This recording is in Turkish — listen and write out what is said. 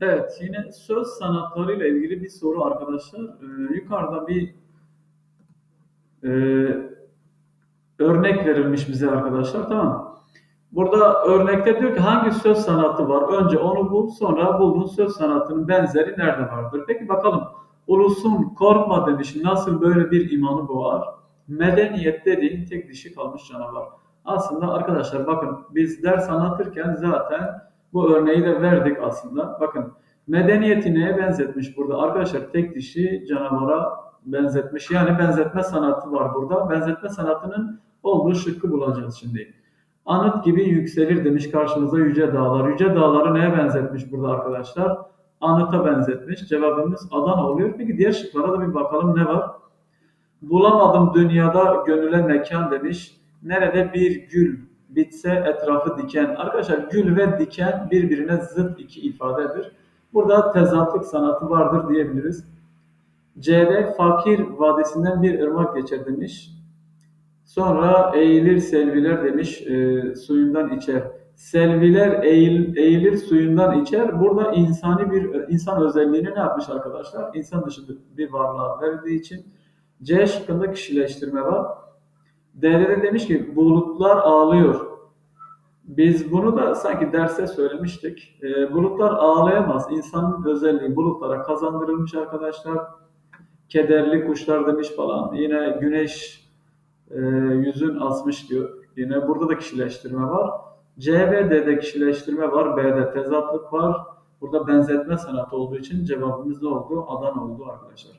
Evet, yine söz sanatları ile ilgili bir soru arkadaşlar. Ee, yukarıda bir e, örnek verilmiş bize arkadaşlar, tamam? Burada örnekte diyor ki hangi söz sanatı var? Önce onu bul, sonra bulduğun söz sanatının benzeri nerede vardır? Peki bakalım. Ulusun korkma demiş. Nasıl böyle bir imanı boğar? Medeniyet dediğin tek dişi kalmış canavar. Aslında arkadaşlar bakın biz ders anlatırken zaten bu örneği de verdik aslında. Bakın medeniyeti neye benzetmiş burada? Arkadaşlar tek dişi canavara benzetmiş. Yani benzetme sanatı var burada. Benzetme sanatının olduğu şıkkı bulacağız şimdi. Anıt gibi yükselir demiş karşımıza yüce dağlar. Yüce dağları neye benzetmiş burada arkadaşlar? Anıta benzetmiş. Cevabımız Adana oluyor. Peki diğer şıklara da bir bakalım ne var? Bulamadım dünyada gönüle mekan demiş. Nerede bir gül bitse etrafı diken. Arkadaşlar gül ve diken birbirine zıt iki ifadedir. Burada tezatlık sanatı vardır diyebiliriz. C'de fakir vadisinden bir ırmak geçer demiş. Sonra eğilir selviler demiş e, suyundan içer. Selviler eğil, eğilir suyundan içer. Burada insani bir insan özelliğini ne yapmış arkadaşlar? İnsan dışı bir varlığa verdiği için C şıkkında kişileştirme var. D'de de demiş ki bulutlar ağlıyor. Biz bunu da sanki derse söylemiştik. E, bulutlar ağlayamaz. İnsanın özelliği bulutlara kazandırılmış arkadaşlar. Kederli kuşlar demiş falan. Yine güneş e, yüzün asmış diyor. Yine burada da kişileştirme var. C ve kişileştirme var. B'de tezatlık var. Burada benzetme sanatı olduğu için cevabımız ne oldu? Adan oldu arkadaşlar.